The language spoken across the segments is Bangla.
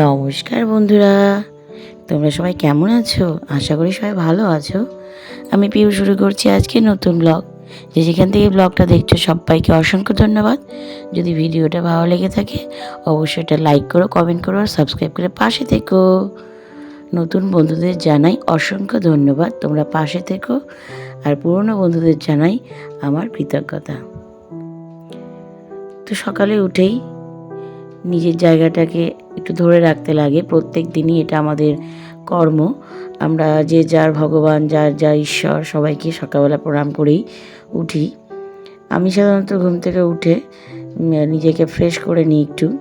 নমস্কার বন্ধুরা। তোমরা সবাই কেমন আছো? আশা করি সবাই ভালো আছো। আমি পিউ শুরু করছি আজকে নতুন ব্লগ। যে যেখান থেকে ব্লগটা দেখছ, সবাইকে অসংখ্য ধন্যবাদ। যদি ভিডিওটা ভালো লেগে থাকে, অবশ্যই এটা লাইক করো, কমেন্ট করো আর সাবস্ক্রাইব করে পাশে থেকো। নতুন বন্ধুদের জানাই অসংখ্য ধন্যবাদ। তোমরা পাশে থেকো আর পুরনো বন্ধুদের জানাই আমার কৃতজ্ঞতা। তো সকালে উঠেই নিজের জায়গাটাকে একটু ধরে রাখতে লাগে। প্রত্যেক দিনই এটা আমাদের কর্ম। আমরা যে যার ভগবান, যার যা ঈশ্বর, সবাইকে সকালবেলা প্রণাম করেই উঠি। আমি সাধারণত ঘুম থেকে উঠে নিজেকে ফ্রেশ করে নিই একটু।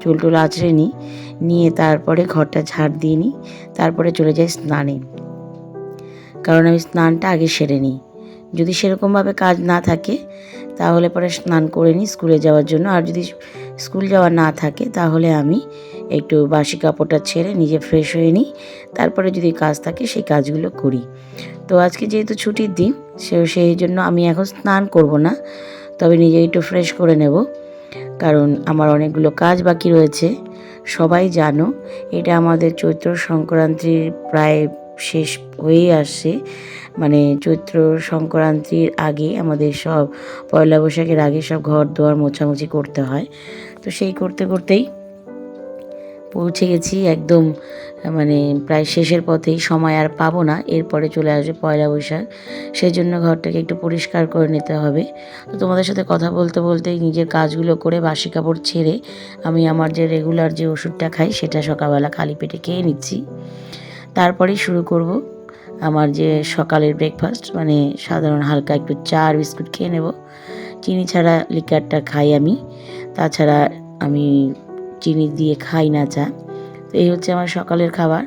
চুল টুল আঁচড়ে নিই। নিয়ে তারপরে ঘরটা ঝাড় দিয়ে নিই। তারপরে চলে যাই স্নানে। কারণ আমি স্নানটা আগে সেরে নিই। যদি সেরকমভাবে কাজ না থাকে, তাহলে পরে স্নান করে নিই স্কুলে যাওয়ার জন্য। আর যদি স্কুল যাওয়া না থাকে, তাহলে আমি একটু বাসি কাপড়টা ছেড়ে নিজে ফ্রেশ হয়ে নিই। তারপরে যদি কাজ থাকে, সেই কাজগুলো করি। তো আজকে যেহেতু ছুটির দিন, সে, সেই জন্য আমি এখন স্নান করব না। তবে নিজে একটু ফ্রেশ করে নেব। কারণ আমার অনেকগুলো কাজ বাকি রয়েছে। সবাই জানো, এটা আমাদের চৈত্র সংক্রান্তির প্রায় শেষ হয়েই আসছে। মানে চৈত্র সংক্রান্তির আগে আমাদের সব পয়লা বৈশাখের আগে সব ঘর দুয়ার মোছামুছি করতে হয়। তো সেই করতে করতেই পৌঁছে গেছি একদম মানে প্রায় শেষের পথেই, সময় আর পাবো না, এরপরে চলে আসবে পয়লা বৈশাখ। সেই জন্য ঘরটাকে একটু পরিষ্কার করে নিতে হবে। তো তোমাদের সাথে কথা বলতে বলতেই নিজের কাজগুলো করে বাসি কাপড় ছেড়ে আমি আমার যে রেগুলার যে ওষুধটা খাই, সেটা সকালবেলা খালি পেটে খেয়ে নিচ্ছি। তারপরেই শুরু করব। আমার যে সকালের ব্রেকফাস্ট মানে সাধারণ হালকা একটু চা আর বিস্কুট খেয়ে নেব। চিনি ছাড়া লিকারটা খাই আমি। তাছাড়া আমি চিনি দিয়ে খাই না চা। তো এই হচ্ছে আমার সকালের খাবার।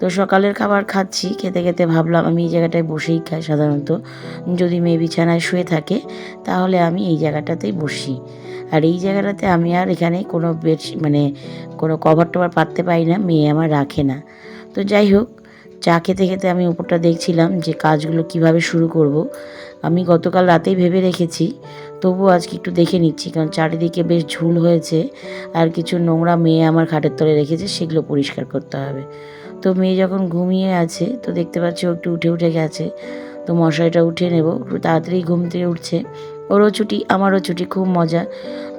তো সকালের খাবার খাচ্ছি, খেতে খেতে ভাবলাম আমি এই জায়গাটায় বসেই খাই সাধারণত। যদি মেয়ে বিছানায় শুয়ে থাকে, তাহলে আমি এই জায়গাটাতেই বসি। আর এই জায়গাটাতে আমি আর এখানে কোনো বেড মানে কোনো কভার টভার পাততে পারি না, মেয়ে আমার রাখে না। তো যাই হোক চা খেতে খেতে আমি উপরটা দেখছিলাম যে কাজগুলো কীভাবে শুরু করব। আমি গতকাল রাতেই ভেবে রেখেছি, তবুও আজকে একটু দেখে নিচ্ছি, কারণ চারিদিকে বেশ ঝুল হয়েছে আর কিছু নোংরা মেয়ে আমার খাটের তলে রেখেছে, সেগুলো পরিষ্কার করতে হবে। তো মেয়ে যখন ঘুমিয়ে আছে, তো দেখতে পাচ্ছি ও একটু উঠে উঠে গেছে। তো মশারিটা উঠিয়ে নেব, একটু তাড়াতাড়ি ঘুম থেকে উঠছে। ওরও ছুটি, আমারও ছুটি, খুব মজা।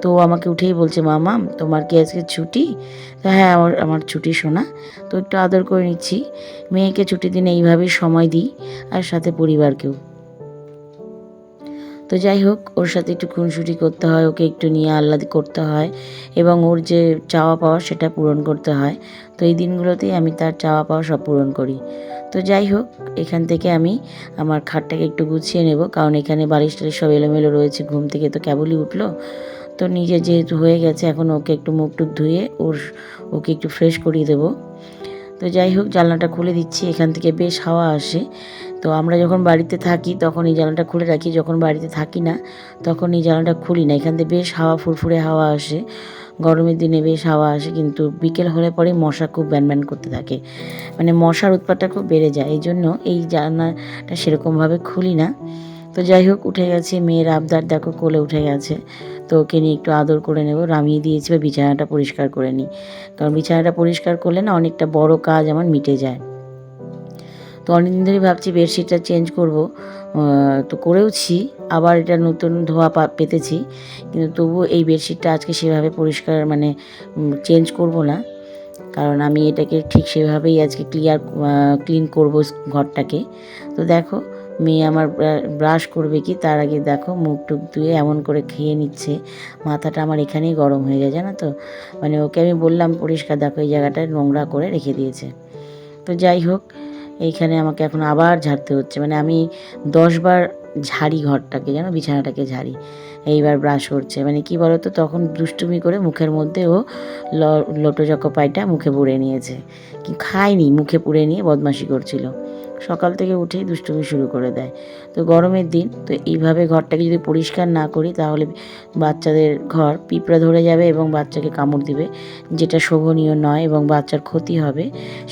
তো আমাকে উঠেই বলছে, মামা, তোমার কি আজকে ছুটি? হ্যাঁ আমার আমার ছুটি শোনা তো একটু আদর করে নিচ্ছি। মেয়েকে ছুটির দিনে এইভাবেই সময় দিই, আর সাথে পরিবারকেও। তো যাই হোক, ওর সাথে একটু খুনসুটি করতে হয়, ওকে একটু নিয়ে আহ্লাদ করতে হয় এবং ওর যে চাওয়া পাওয়া সেটা পূরণ করতে হয়। তো এই দিনগুলোতেই আমি তার চাওয়া পাওয়া সব পূরণ করি। তো যাই হোক, এখান থেকে আমি আমার খাটটাকে একটু গুছিয়ে নেব, কারণ এখানে বালিশ টালিশ সব এলোমেলো রয়েছে, ঘুম থেকে তো কেবলই উঠল। তো নিজে যেহেতু হয়ে গেছে, এখন ওকে একটু মুখ টুক ধুয়ে ওর, ওকে একটু ফ্রেশ করিয়ে দেবো। তো যাই হোক, জানলাটা খুলে দিচ্ছি, এখান থেকে বেশ হাওয়া আসে। তো আমরা যখন বাড়িতে থাকি, তখন এই জানলাটা খুলে রাখি। যখন বাড়িতে থাকি না, তখন এই জানলাটা খুলি না। এখান থেকে বেশ হাওয়া, ফুরফুরে হাওয়া আসে। গরমের দিনে বেশ হাওয়া আসে, কিন্তু বিকেল হলে পরে মশা খুব ব্যান ব্যান করতে থাকে। মানে মশার উৎপাতটা খুব বেড়ে যায়। এই জন্য এই জানলাটা সেরকমভাবে খুলি না। তো যাই হোক, উঠে গেছে মেয়ের আবদার। দেখো, কোলে উঠে গেছে। তো ওকে নিয়ে একটু আদর করে নেব, রামিয়ে দিয়েছি বা বিছানাটা পরিষ্কার করে নিই। কারণ বিছানাটা পরিষ্কার করলে না অনেকটা বড় কাজ আমার মিটে যায়। তো অনেকদিন ধরেই ভাবছি বেডশিটটা চেঞ্জ করব। তো করেওছি, আবার এটা নতুন ধোয়া পেতেছি। কিন্তু তবুও এই বেডশিটটা আজকে সেভাবে পরিষ্কার মানে চেঞ্জ করব না। কারণ আমি এটাকে ঠিক সেভাবেই আজকে ক্লিয়ার ক্লিন করব ঘরটাকে। তো দেখো, মেয়ে আমার ব্রাশ করবে কি? তার আগে দেখো, মুখ টুক ধুয়ে এমন করে খেয়ে নিচ্ছে। মাথাটা আমার এখানেই গরম হয়ে যায়, জানো তো? মানে ওকে আমি বললাম, পরিষ্কার দেখো, এই জায়গাটা নোংরা করে রেখে দিয়েছে। তো যাই হোক এইখানে আমাকে এখন আবার ঝাড়তে হচ্ছে। মানে আমি দশবার ঝাড়ি ঘরটাকে যেন বিছানাটাকে ঝাড়ি, এইবার ব্রাশ করছে। মানে কি বলতো, তখন দুষ্টুমি করে মুখের মধ্যে ও লোটো পাইটা মুখে পুড়ে নিয়েছে। কি খায়নি, মুখে পুড়ে নিয়ে বদমাশি করছিল। সকাল থেকে উঠেই দুষ্টুমি শুরু করে দেয়। তো গরমের দিন, তো এইভাবে ঘরটাকে যদি পরিষ্কার না করি, তাহলে বাচ্চাদের ঘর পিঁপড়া ধরে যাবে এবং বাচ্চাকে কামড় দিবে, যেটা শোভনীয় নয় এবং বাচ্চার ক্ষতি হবে।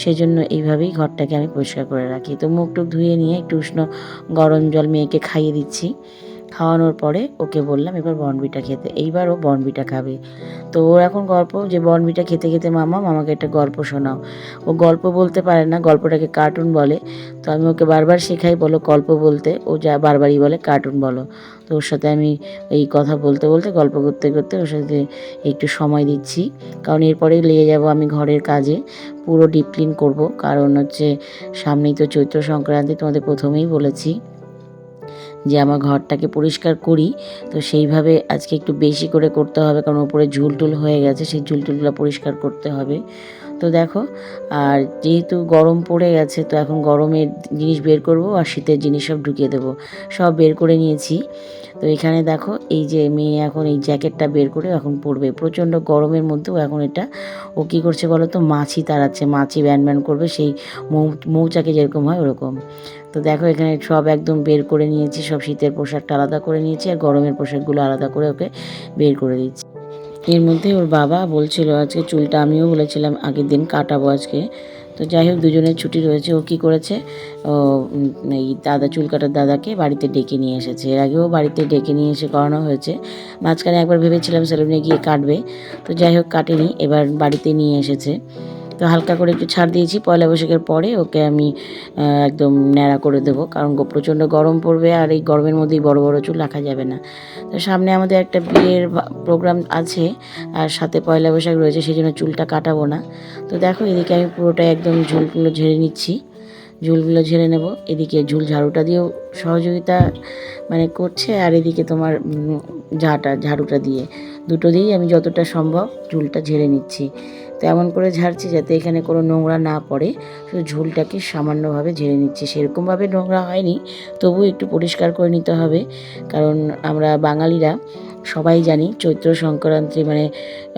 সেজন্য এইভাবেই ঘরটাকে আমি পরিষ্কার করে রাখি। তো মুখ টুক ধুয়ে নিয়ে একটু উষ্ণ গরম জল মেয়েকে খাইয়ে দিচ্ছি। খাওয়ানোর পরে ওকে বললাম, এবার বনবিটা খেতে, এইবার ও বনবিটা খাবে। তো ওর এখন গল্প যে বনবিটা খেতে খেতে মামা, মামাকে একটা গল্প শোনাও। ও গল্প বলতে পারে না, গল্পটাকে কার্টুন বলে। তো আমি ওকে বারবার শেখাই, বলো গল্প বলতে, ও যা বারবারই বলে কার্টুন বলো। তো ওর সাথে আমি এই কথা বলতে বলতে, গল্প করতে করতে ওর সাথে একটু সময় দিচ্ছি। কারণ এরপরেই লেগে যাব আমি ঘরের কাজে। পুরো ডিপ ক্লিন করব। কারণ হচ্ছে সামনেই তো চৈত্র সংক্রান্তি, তোমাদের প্রথমেই বলেছি। যে আমার ঘরটাকে পরিষ্কার করি, তো সেইভাবে আজকে একটু বেশি করে করতে হবে, কারণ উপরে ঝুলটুল হয়ে গেছে, সেই ঝুলটুলগুলো পরিষ্কার করতে হবে। তো দেখো, আর যেহেতু গরম পড়ে গেছে, তো এখন গরমের জিনিস বের করব আর শীতের জিনিস সব ঢুকিয়ে দেবো। সব বের করে নিয়েছি। তো এখানে দেখো, এই যে মেয়ে এখন এই জ্যাকেটটা বের করে এখন পরবে। প্রচণ্ড গরমের মধ্যেও এখন এটা, ও কী করছে বলো তো? মাছি তাড়াচ্ছে, মাছি ব্যান করবে, সেই মৌ, মৌচাকে যেরকম হয় ওরকম। তো দেখো, এখানে সব একদম বের করে নিয়েছি, সব শীতের পোশাকটা আলাদা করে নিয়েছি, আর গরমের পোশাকগুলো আলাদা করে ওকে বের করে দিচ্ছি। এর মধ্যে ওর বাবা বলছিল আজকে চুলটা আমিও বলেছিলাম আগের দিন কাটাবো আজকে। তো যাই হোক, দুজনের ছুটি রয়েছে, ও কি করেছে? ও এই দাদা, চুল কাটার দাদাকে বাড়িতে ডেকে নিয়ে এসেছে। এর আগেও বাড়িতে ডেকে নিয়ে এসে করানো হয়েছে। মাঝখানে একবার ভেবেছিলাম সেলুনে গিয়ে কাটবে। তো যাই হোক, কাটেনি, এবার বাড়িতে নিয়ে এসেছে। তো হালকা করে একটু ছাড় দিয়েছি। পয়লা বৈশাখের পরে ওকে আমি একদম ন্যাড়া করে দেবো। কারণ প্রচণ্ড গরম পড়বে আর এই গরমের মধ্যেই বড় বড় চুল রাখা যাবে না। তো সামনে আমাদের একটা বিয়ের প্রোগ্রাম আছে আর সাথে পয়লা বৈশাখ রয়েছে সেই জন্য চুলটা কাটাবো না। তো দেখো, এদিকে আমি পুরোটাই একদম ঝুলগুলো ঝেড়ে নিচ্ছি। ঝুলগুলো ঝেড়ে নেব। এদিকে ঝুল ঝাড়ুটা দিয়েও সহযোগিতা মানে করছে। আর এদিকে তোমার ঝাঁটা, ঝাড়ুটা দিয়ে। দুটো দিয়েই আমি যতটা সম্ভব ঝুলটা ঝেড়ে নিচ্ছি। তো এমন করে ঝাড়ছি যাতে এখানে কোনো নোংরা না পড়ে। শুধু ঝুলটাকে সামান্যভাবে ঝেড়ে নিচ্ছি। সেরকমভাবে নোংরা হয়নি, তবুও একটু পরিষ্কার করে নিতে হবে। কারণ আমরা বাঙালিরা সবাই জানি চৈত্র সংক্রান্তি মানে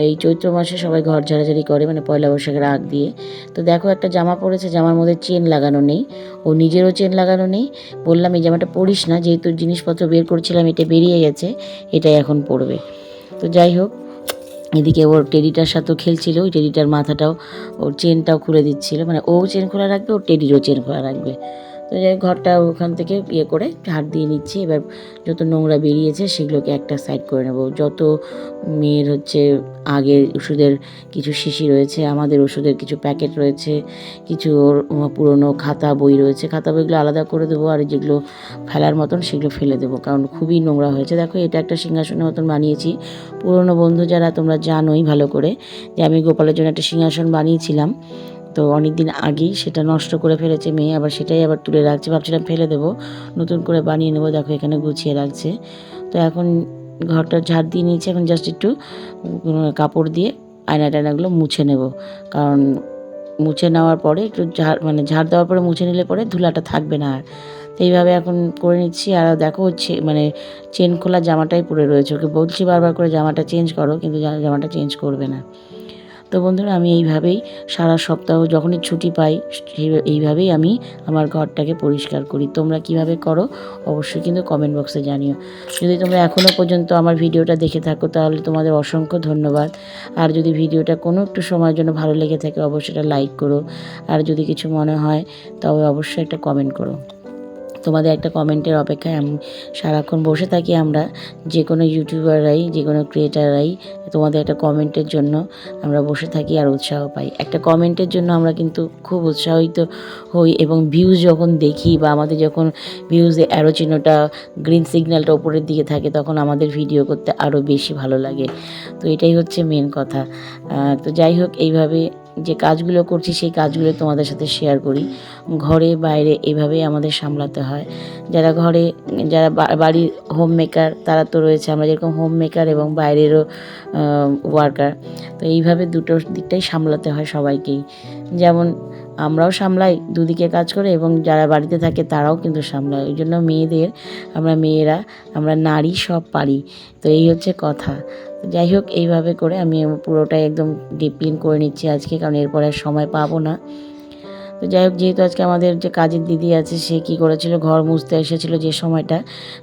এই চৈত্র মাসে সবাই ঘর ঝাড়াঝাড়ি করে মানে পয়লা বৈশাখের আগ দিয়ে। তো দেখো একটা জামা পরেছে জামার মধ্যে চেন লাগানো নেই। ও নিজেরও চেন লাগানো নেই। বললাম এই জামাটা পরিস না, যেহেতু জিনিসপত্র বের করছিলাম, এটা বেরিয়ে গেছে, এটাই এখন পড়বে তো যাই হোক এদিকে ওর টেডিটার সাথেও খেলছিল, ওই টেডিটার মাথাটাও, ওর চেনটাও খুলে দিচ্ছিল। মানে ও চেন খোলা রাখবে, ওর টেডিরও চেন খোলা রাখবে। তো যাই ঘরটা ওখান থেকে ইয়ে করে ঝাড় দিয়ে নিচ্ছি। এবার যত নোংরা বেরিয়েছে সেগুলোকে একটা সাইড করে নেব। যত মেয়ের হচ্ছে আগে ওষুধের কিছু শিশি রয়েছে, আমাদের ওষুধের কিছু প্যাকেট রয়েছে, কিছু পুরনো খাতা বই রয়েছে, খাতা বইগুলো আলাদা করে দেবো আর যেগুলো ফেলার মতন সেগুলো ফেলে দেবো। কারণ খুবই নোংরা হয়েছে। দেখো, এটা একটা সিংহাসনের মতন বানিয়েছি। পুরনো বন্ধু যারা তোমরা জানোই ভালো করে যে আমি গোপালের জন্য একটা সিংহাসন বানিয়েছিলাম। তো অনেক দিন আগেই সেটা নষ্ট করে ফেলেছে মেয়ে, আবার সেটাই আবার তুলে রাখছে। ভাবছিলাম ফেলে দেবো, নতুন করে বানিয়ে নেব, দেখো এখানে গুছিয়ে রাখছে। তো এখন ঘরটা ঝাড় দিয়ে নিয়েছে, এখন জাস্ট একটু কাপড় দিয়ে আয়না টায়নাগুলো মুছে নেব। কারণ মুছে নেওয়ার পরে একটু ঝাড় মানে ঝাড় দেওয়ার পরে মুছে নিলে পরে ধুলাটা থাকবে না আর। এইভাবে এখন করে নিচ্ছি, আর দেখো হচ্ছে মানে চেন খোলা জামাটাই পরে রয়েছে। ওকে বলছি বারবার করে জামাটা চেঞ্জ করো, কিন্তু জামাটা চেঞ্জ করবে না। তো বন্ধুরা, আমি এইভাবেই সারা সপ্তাহ যখনই ছুটি পাই এইভাবেই আমি আমার ঘরটাকে পরিষ্কার করি। তোমরা কীভাবে করো অবশ্যই কিন্তু কমেন্ট বক্সে জানিও। যদি তোমরা এখনও পর্যন্ত আমার ভিডিওটা দেখে থাকো, তাহলে তোমাদের অসংখ্য ধন্যবাদ। আর যদি ভিডিওটা কোনো একটু সময়ের জন্য ভালো লেগে থাকে, অবশ্যই এটা লাইক করো। আর যদি কিছু মনে হয়, তবে অবশ্যই একটা কমেন্ট করো। তোমাদের একটা কমেন্টের অপেক্ষায় আমি সারাক্ষণ বসে থাকি আমরা, যে কোনো ইউটিউবাররাই যে কোনো ক্রিয়েটাররাই তোমাদের একটা কমেন্টের জন্য আমরা বসে থাকি আর উৎসাহ পাই। একটা কমেন্টের জন্য আমরা কিন্তু খুব উৎসাহিত হই এবং ভিউজ যখন দেখি বা আমাদের যখন ভিউজে অ্যারো চিহ্নটা গ্রিন সিগন্যালটা ওপরের দিকে থাকে তখন আমাদের ভিডিও করতে আরও বেশি ভালো লাগে। তো এটাই হচ্ছে মেন কথা। তো যাই হোক, এইভাবে যে কাজগুলো করছি, সেই কাজগুলো তোমাদের সাথে শেয়ার করি। ঘরে, বাইরে এভাবেই আমাদের সামলাতে হয়। যারা ঘরে, যারা বাড়ির হোম মেকার তারা তো রয়েছে। আমরা যেরকম হোম মেকার এবং বাইরেরও ওয়ার্কার তো এইভাবে দুটো দিকটাই সামলাতে হয় সবাইকেই। যেমন আমরাও সামলাই, দুদিকে কাজ করে এবং যারা বাড়িতে থাকে তারাও কিন্তু সামলায়। ওই জন্য মেয়েদের, আমরা মেয়েরা, আমরা নারী সব পারি। তো এই হচ্ছে কথা। যাই হোক, এইভাবে করে আমি পুরোটাই একদম ডিপ ক্লিন করে নিচ্ছি আজকে, কারণ এরপরে আর সময় পাবো না। তো যাই হোক যেহেতু আজকে আমাদের যে কাজের দিদি আছে সে কি করেছিল? ঘর মুছতে এসেছিল যে সময়টা।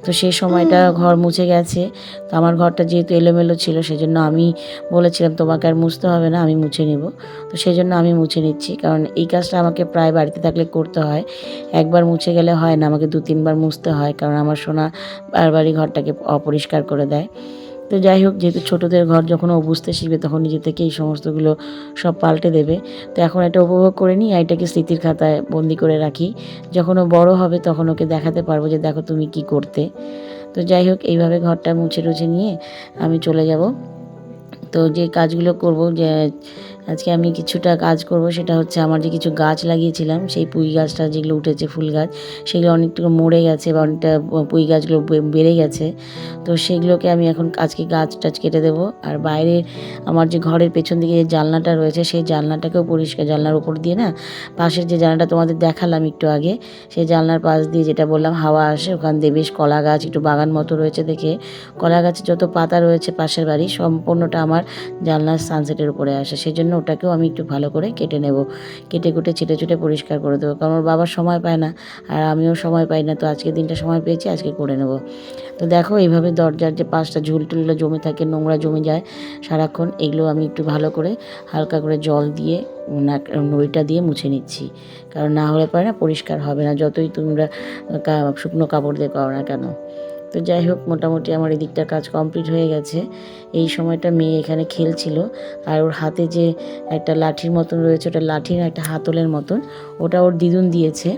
তো সেই সময়টা ঘর মুছে গেছে। তো আমার ঘরটা যেহেতু এলোমেলো ছিল সেজন্য আমি বলেছিলাম তোমাকে আর মুছতে হবে না আমি মুছে নেব। তো সেই জন্য আমি মুছে নিচ্ছি। কারণ এই কাজটা আমাকে প্রায় বাড়িতে থাকলে করতে হয়। একবার মুছে গেলে হয় না আমাকে দু তিনবার মুছতে হয়। কারণ আমার সোনা বারবারই ঘরটাকে অপরিষ্কার করে দেয়। তো যাই হোক, যেহেতু ছোটোদের ঘর যখন ও বুঝতে শিখবে, তখন নিজে থেকে এই সমস্তগুলো সব পাল্টে দেবে। তো এখন এটা উপভোগ করে নিই, আর এটাকে স্মৃতির খাতায় বন্দি করে রাখি। যখন ও বড় হবে, তখন ওকে দেখাতে পারব যে, দেখো তুমি কি করতে। তো যাই হোক, এইভাবে ঘরটা মুছে টুছে নিয়ে আমি চলে যাব। তো যে কাজগুলো করব, যে আজকে আমি কিছুটা কাজ করব, সেটা হচ্ছে আমার যে কিছু গাছ লাগিয়েছিলাম, সেই পুঁই গাছটা যেগুলো উঠেছে, ফুল গাছ, সেগুলো অনেকটুকু মরে গেছে বা অনেকটা পুঁই গাছগুলো বেড়ে গেছে। তো সেগুলোকে আমি এখন আজকে গাছ টাছ কেটে দেবো। আর বাইরে আমার যে ঘরের পেছন দিকে যে জানলাটা রয়েছে, সেই জানলাটাকেও পরিষ্কার, জানলার উপর দিয়ে না, পাশের যে জানলাটা তোমাদের দেখালাম একটু আগে, সেই জানলার পাশ দিয়ে যেটা বললাম, হাওয়া আসে, ওখান দিয়ে বেশ কলা গাছ, একটু বাগান মতো রয়েছে দেখে। কলা গাছের যত পাতা রয়েছে পাশের বাড়ি, সম্পূর্ণটা আমার জানলার সানসেটের উপরে আসে। সেই জন্য ওটাকেও আমি একটু ভালো করে কেটে নেব। কেটে কুটে ছিটে ছুটে পরিষ্কার করে দেবো। কারণ ওর বাবার সময় পায় না, আর আমিও সময় পাই না, তো আজকে দিনটা সময় পেয়েছি, আজকে করে নেব। তো দেখো এইভাবে দরজার যে পাঁচটা ঝুল টুলগুলো জমে থাকে, নোংরা জমে যায় সারাক্ষণ, এগুলো আমি একটু ভালো করে হালকা করে জল দিয়ে নড়িটা দিয়ে মুছে নিচ্ছি। কারণ না হলে পরে না পরিষ্কার হবে না, যতই তোমরা শুকনো কাপড় দিয়ে করো না কেন। তো যাই হোক, মোটামুটি আমার এদিকটার কাজ কমপ্লিট হয়ে গেছে। এই সময়টা মেয়ে এখানে খেলছিল। আর ওর হাতে যে একটা লাঠির মতন রয়েছে, ওটা লাঠির একটা হাতলের মতন, ওটা ওর দিদুন দিয়েছে।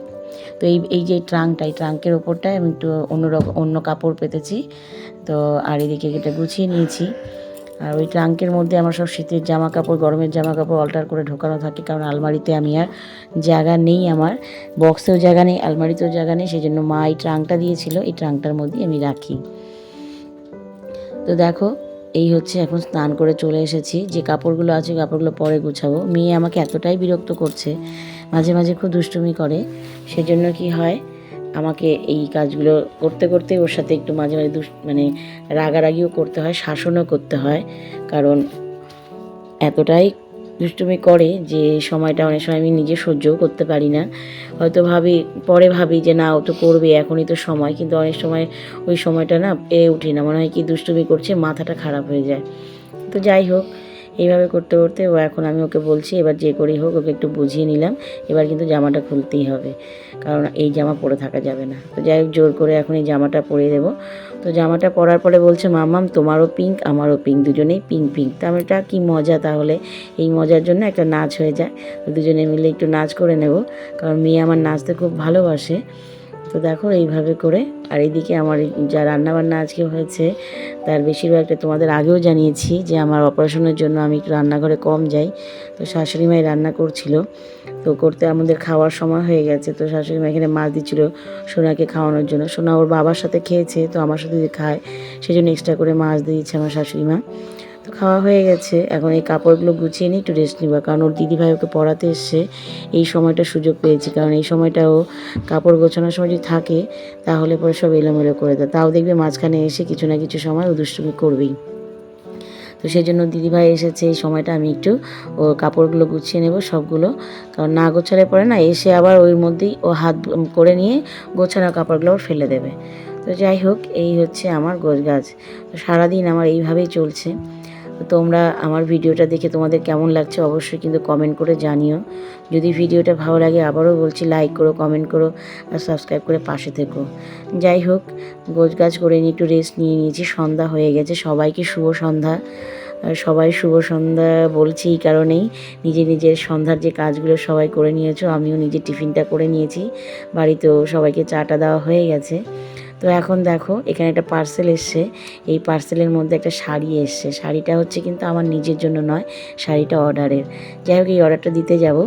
তো এই এই যে ট্রাঙ্কটা, এই ট্রাঙ্কের ওপরটায় আমি একটু অন্য রকম অন্য কাপড় পেতেছি। তো আর এদিকে এটা গুছিয়ে নিয়েছি। আর ওই ট্রাঙ্কের মধ্যে আমার সব শীতের জামা কাপড় গরমের জামা কাপড় অল্টার করে ঢোকানো থাকে, কারণ আলমারিতে আমি আর জায়গা নেই আমার। বক্সেও জায়গা নেই, আলমারিতেও জায়গা নেই, সেই জন্য মা এই ট্রাঙ্কটা দিয়েছিল, এই ট্রাঙ্কটার মধ্যেই আমি রাখি। তো দেখো, এই হচ্ছে এখন স্নান করে চলে এসেছি। যে কাপড়গুলো আছে, কাপড়গুলো পরে গুছাবো। মেয়ে আমাকে এতটাই বিরক্ত করছে, মাঝে মাঝে খুব দুষ্টুমি করে, সেজন্য কি হয় আমাকে এই কাজগুলো করতে করতে ওর সাথে একটু মাঝে মাঝে দুস মানে রাগারাগিও করতে হয়, শাসনও করতে হয়। কারণ এতটাই দুষ্টুমি করে যে সময়টা অনেক সময় আমি নিজে সহ্যও করতে পারি না। হয়তো ভাবি, পরে ভাবি যে না, ও তো করবে, এখনই তো সময়। কিন্তু অনেক সময় ওই সময়টা না পেরে উঠি না। মনে হয় কি দুষ্টুমি করছে, মাথাটা খারাপ হয়ে যায়। তো যাই হোক এইভাবে করতে করতে ও এখন আমি ওকে বলছি, এবার যে করেই হোক, ওকে একটু বুঝিয়ে নিলাম। এবার কিন্তু জামাটা খুলতেই হবে। কারণ এই জামা পরে থাকা যাবে না। তো যাই হোক, জোর করে এখন এই জামাটা পরে দেবো। তো জামাটা পরার পরে বলছে মামাম তোমারও পিঙ্ক আমারও পিঙ্ক দুজনেই পিঙ্ক পিঙ্ক তো আমি এটা কী মজা তাহলে? এই মজার জন্য একটা নাচ হয়ে যায়। দুজনে মিলে একটু নাচ করে নেব। কারণ মেয়ে আমার নাচতে খুব ভালোবাসে। তো দেখো এইভাবে করে। আর এইদিকে আমার যা রান্নাবান্না আজকে হয়েছে, তার বেশিরভাগটা তোমাদের আগেও জানিয়েছি যে আমার অপারেশনের জন্য আমি একটু রান্নাঘরে কম যাই। তো শাশুড়ি মাই রান্না করছিল। তো করতে আমাদের খাওয়ার সময় হয়ে গেছে। তো শাশুড়ি মা এখানে মাছ দিচ্ছিল সোনাকে খাওয়ানোর জন্য। সোনা ওর বাবার সাথে খেয়েছে, তো আমার সাথে যদি খায় সেই জন্য এক্সট্রা করে মাছ দিয়েছে আমার শাশুড়ি মা। তো খাওয়া হয়ে গেছে। এখন এই কাপড়গুলো গুছিয়ে নিই একটু রেস্ট নিবা। কারণ ওর দিদিভাই ওকে পড়াতে এসছে। এই সময়টা সুযোগ পেয়েছি। কারণ এই সময়টা ও কাপড় গোছানোর সময় যদি থাকে, তাহলে পরে সব এলোমেলো করে দেয়। তাও দেখবে মাঝখানে এসে কিছু না কিছু সময় ও দুষ্টুমি করবেই। তো সেই জন্য দিদিভাই এসেছে। এই সময়টা আমি একটু ও কাপড়গুলো গুছিয়ে নেব সবগুলো। কারণ না গোছালে পরে না এসে আবার ওর মধ্যেই ও হাত করে নিয়ে গোছানো কাপড়গুলো ফেলে দেবে। তো যাই হোক, এই হচ্ছে আমার গোছ গাছ তো সারাদিন আমার এইভাবেই চলছে। তোমরা আমার ভিডিওটা দেখে তোমাদের কেমন লাগছে অবশ্যই কিন্তু কমেন্ট করে জানিও। যদি ভিডিওটা ভালো লাগে আবারও বলছি লাইক করো কমেন্ট করো আর সাবস্ক্রাইব করে পাশে থেকো। যাই হোক গোছ গাছ করে নিয়ে একটু রেস্ট নিয়ে নিয়েছি, সন্ধ্যা হয়ে গেছে, সবাইকে শুভ সন্ধ্যা। সবাই শুভ সন্ধ্যা বলছি এই কারণেই, নিজে নিজের সন্ধ্যার যে কাজগুলো সবাই করে নিয়েছো, আমিও নিজে টিফিনটা করে নিয়েছি, বাড়িতেও সবাইকে চাটা দেওয়া হয়ে গেছে। তো এখন দেখো, এখানে একটা পার্সেল এসছে। এই পার্সেলের মধ্যে একটা শাড়ি এসছে। শাড়িটা হচ্ছে কিন্তু আমার নিজের জন্য নয়, শাড়িটা অর্ডারের যাই হোক, এই অর্ডারটা দিতে যাব।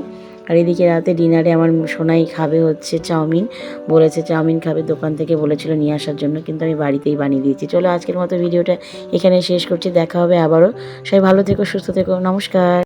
আর এদিকে রাতে ডিনারে আমার সোনাই খাবে হচ্ছে চাউমিন। বলেছে চাউমিন খাবে দোকান থেকে, বলেছিল নিয়ে আসার জন্য, কিন্তু আমি বাড়িতেই বানিয়ে দিয়েছি। চলো আজকের মতো ভিডিওটা এখানে শেষ করছি, দেখা হবে আবারও। সবাই ভালো থেকো, সুস্থ থেকো, নমস্কার।